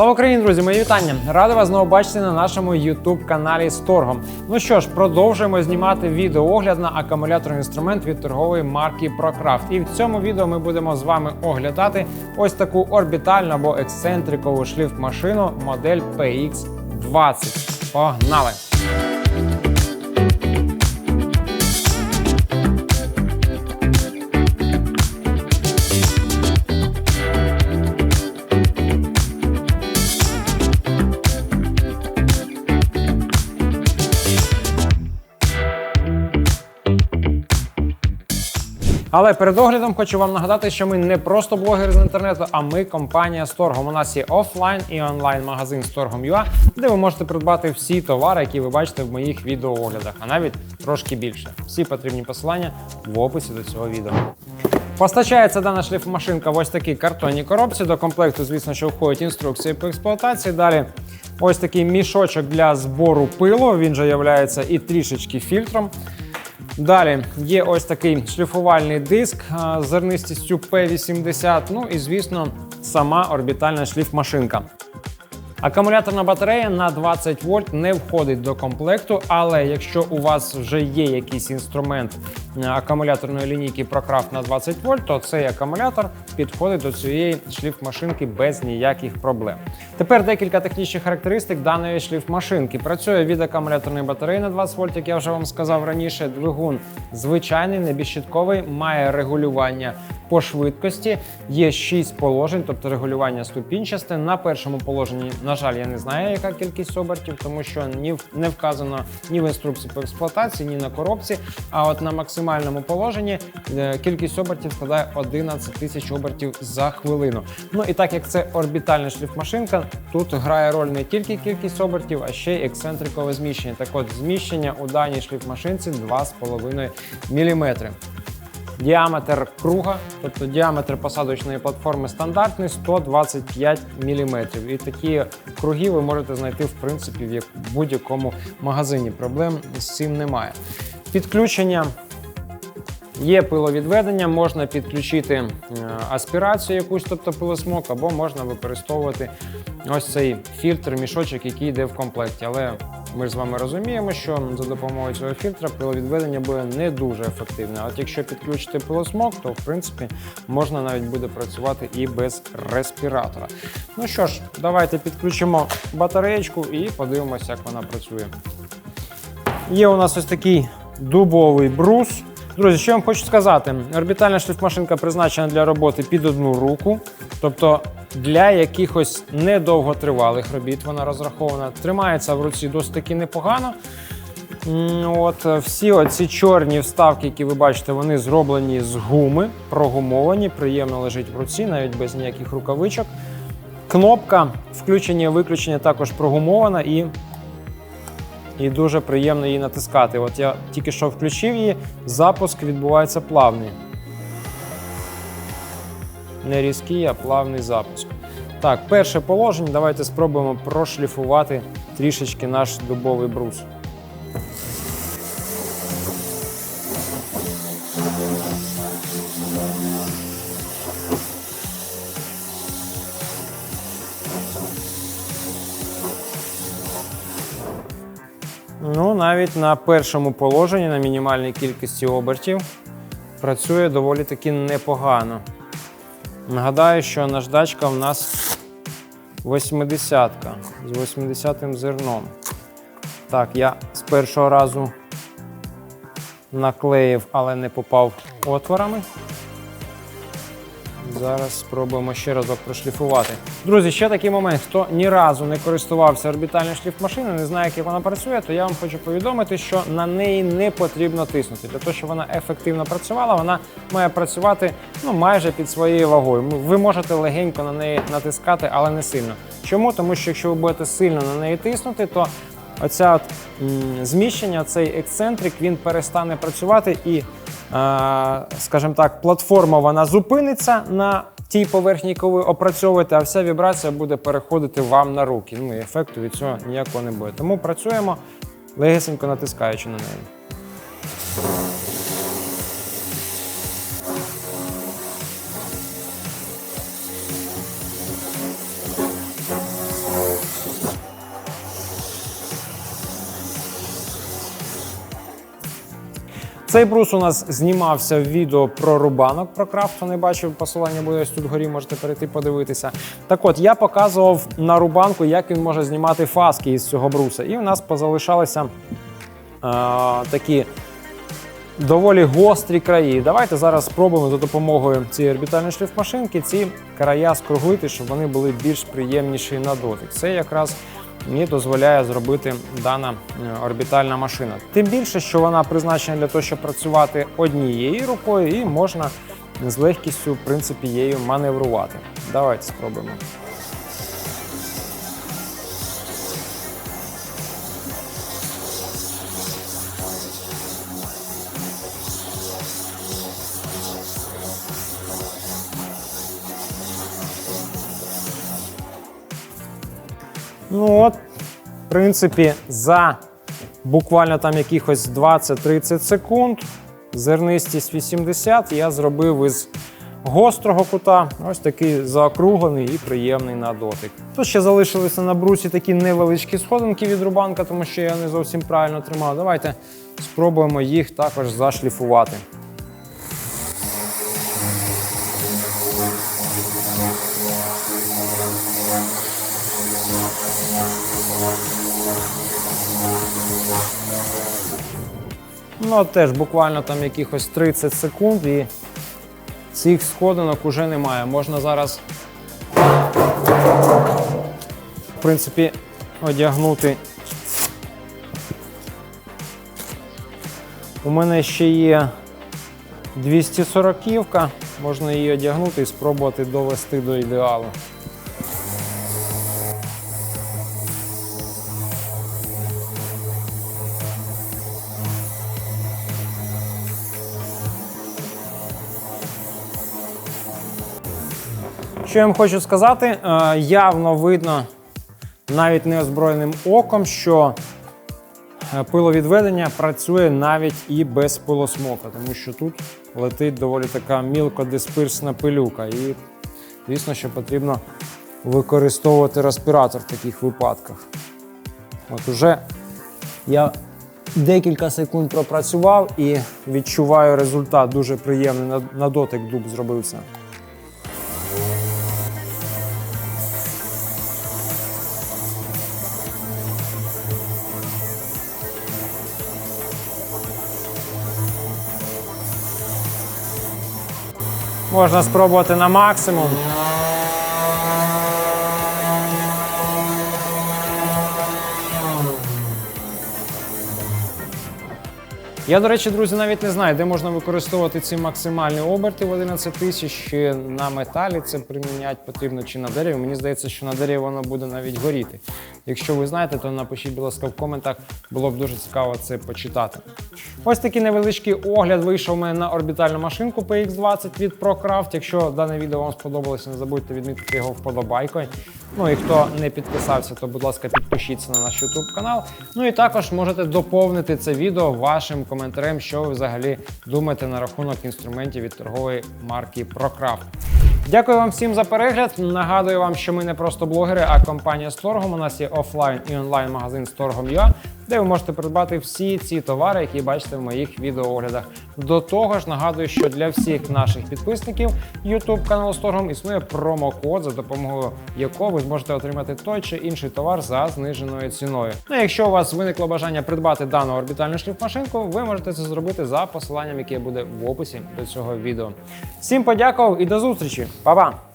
Слава Україні, друзі! Мої вітання! Радий вас знову бачити на нашому youtube каналі з торгом. Ну що ж, продовжуємо знімати відеоогляд на акумуляторний інструмент від торгової марки ProCraft. І в цьому відео ми будемо з вами оглядати ось таку орбітальну або ексцентрикову шліфт-машину модель PX20. Погнали! Але перед оглядом хочу вам нагадати, що ми не просто блогери з інтернету, а ми компанія з. У нас є офлайн і онлайн магазин з торгом.ua, де ви можете придбати всі товари, які ви бачите в моїх відеооглядах, а навіть трошки більше. Всі потрібні посилання в описі до цього відео. Постачається дана шліфмашинка в ось такій картонній коробці. До комплекту, звісно, що входять інструкції по експлуатації. Далі ось такий мішочок для збору пилу. Він же є і трішечки фільтром. Далі є ось такий шліфувальний диск з зернистістю P80. Ну і звісно, сама орбітальна шліфмашинка. Акумуляторна батарея на 20 вольт не входить до комплекту, але якщо у вас вже є якийсь інструмент акумуляторної лінійки ProCraft на 20 вольт, то цей акумулятор підходить до цієї шліфмашинки без ніяких проблем. Тепер декілька технічних характеристик даної шліфмашинки. Працює від акумуляторної батареї на 20 вольт, як я вже вам сказав раніше. Двигун звичайний, небіжчитковий, має регулювання по швидкості. Є 6 положень, тобто регулювання ступінчасте. На першому положенні, на жаль, я не знаю, яка кількість обертів, тому що ні не вказано ні в інструкції по експлуатації, ні на коробці. А от на максимальному положенні е, кількість обертів складає 11 тисяч обертів за хвилину. Ну і так як це орбітальна шліфмашинка, тут грає роль не тільки кількість обертів, а ще й ексцентрикове зміщення. Так от зміщення у даній шліфмашинці 2,5 мм. Діаметр круга, тобто діаметр посадочної платформи стандартний 125 мм. І такі круги ви можете знайти в принципі в будь-якому магазині. Проблем з цим немає. Підключення. Є пиловідведення, можна підключити е, аспірацію якусь, тобто пилосмок, або можна використовувати ось цей фільтр, мішочок, який йде в комплекті. Але ми ж з вами розуміємо, що за допомогою цього фільтра пиловідведення буде не дуже ефективне. От якщо підключити пилосмок, то в принципі можна навіть буде працювати і без респіратора. Ну що ж, давайте підключимо батареєчку і подивимося, як вона працює. Є у нас ось такий дубовий брус. Друзі, що я вам хочу сказати? Орбітальна шліфмашинка призначена для роботи під одну руку, тобто для якихось недовготривалих робіт вона розрахована. Тримається в руці досить таки непогано. От всі оці чорні вставки, які ви бачите, вони зроблені з гуми, прогумовані, приємно лежить в руці, навіть без ніяких рукавичок. Кнопка включення і виключення також прогумована і і дуже приємно її натискати. От я тільки що включив її, запуск відбувається плавний. Не різкий, а плавний запуск. Так, перше положення. Давайте спробуємо прошліфувати трішечки наш дубовий брус. Ну, навіть на першому положенні, на мінімальній кількості обертів, працює доволі таки непогано. Нагадаю, що наждачка в нас 80-ка з 80-м зерном. Так, я з першого разу наклеїв, але не попав отворами. Зараз спробуємо ще разок прошліфувати. Друзі, ще такий момент. Хто ні разу не користувався орбітальною шліфмашиною, не знає, як вона працює, то я вам хочу повідомити, що на неї не потрібно тиснути. Для того, щоб вона ефективно працювала, вона має працювати ну, майже під своєю вагою. Ви можете легенько на неї натискати, але не сильно. Чому? Тому що якщо ви будете сильно на неї тиснути, то оця от, зміщення, цей ексцентрик, він перестане працювати і, е, скажімо так, платформа вона зупиниться на тій поверхні, яку ви опрацьовуєте, а вся вібрація буде переходити вам на руки. Ну і ефекту від цього ніякого не буде. Тому працюємо легесенько натискаючи на неї. Цей брус у нас знімався в відео про рубанок про крафт. Хто не бачив, посилання буде ось тут вгорі, можете перейти подивитися. Так от, я показував на рубанку, як він може знімати фаски із цього бруса. І у нас позалишалися е, такі доволі гострі краї. Давайте зараз спробуємо за допомогою цієї орбітальної шліфмашинки ці края скруглити, щоб вони були більш приємніші на дотик. Це якраз мені дозволяє зробити дана е, орбітальна машина. Тим більше, що вона призначена для того, щоб працювати однією рукою, і можна з легкістю, в принципі, її маневрувати. Давайте спробуємо. Ну от, в принципі, за буквально там якихось 20-30 секунд, зернистість 80 я зробив із гострого кута ось такий заокруглений і приємний на дотик. Тут ще залишилися на брусі такі невеличкі сходинки від рубанка, тому що я не зовсім правильно тримав. Давайте спробуємо їх також зашліфувати. Ну, теж буквально там якихось 30 секунд і цих сходинок уже немає. Можна зараз, в принципі, одягнути. У мене ще є 240-ківка, можна її одягнути і спробувати довести до ідеалу. Що я вам хочу сказати, е, явно видно навіть неозброєним оком, що е, пиловідведення працює навіть і без пилосмока, тому що тут летить доволі така мілкодисперсна пилюка. І, звісно, що потрібно використовувати респіратор в таких випадках. От уже я декілька секунд пропрацював і відчуваю результат дуже приємний. На, на дотик дуб зробився. Можна спробувати на максимум. Я, до речі, друзі, навіть не знаю, де можна використовувати ці максимальні оберти в 11 тисяч. На металі це приміняти потрібно, чи на дереві. Мені здається, що на дереві воно буде навіть горіти. Якщо ви знаєте, то напишіть, будь ласка, в коментах. Було б дуже цікаво це почитати. Ось такий невеличкий огляд вийшов у мене на орбітальну машинку PX20 від ProCraft. Якщо дане відео вам сподобалося, не забудьте відмітити його вподобайкою. Ну і хто не підписався, то будь ласка, підпишіться на наш YouTube канал. Ну і також можете доповнити це відео вашим коментарем, що ви взагалі думаєте на рахунок інструментів від торгової марки ProCraft. Дякую вам всім за перегляд. Нагадую вам, що ми не просто блогери, а компанія з торгом. У нас є офлайн і онлайн магазин з торгом.ua, де ви можете придбати всі ці товари, які бачите в моїх відеооглядах. До того ж, нагадую, що для всіх наших підписників YouTube каналу з торгом існує промокод, за допомогою якого ви зможете отримати той чи інший товар за зниженою ціною. Ну, якщо у вас виникло бажання придбати дану орбітальну шліфмашинку, ви можете це зробити за посиланням, яке буде в описі до цього відео. Всім подякував і до зустрічі! Па-па!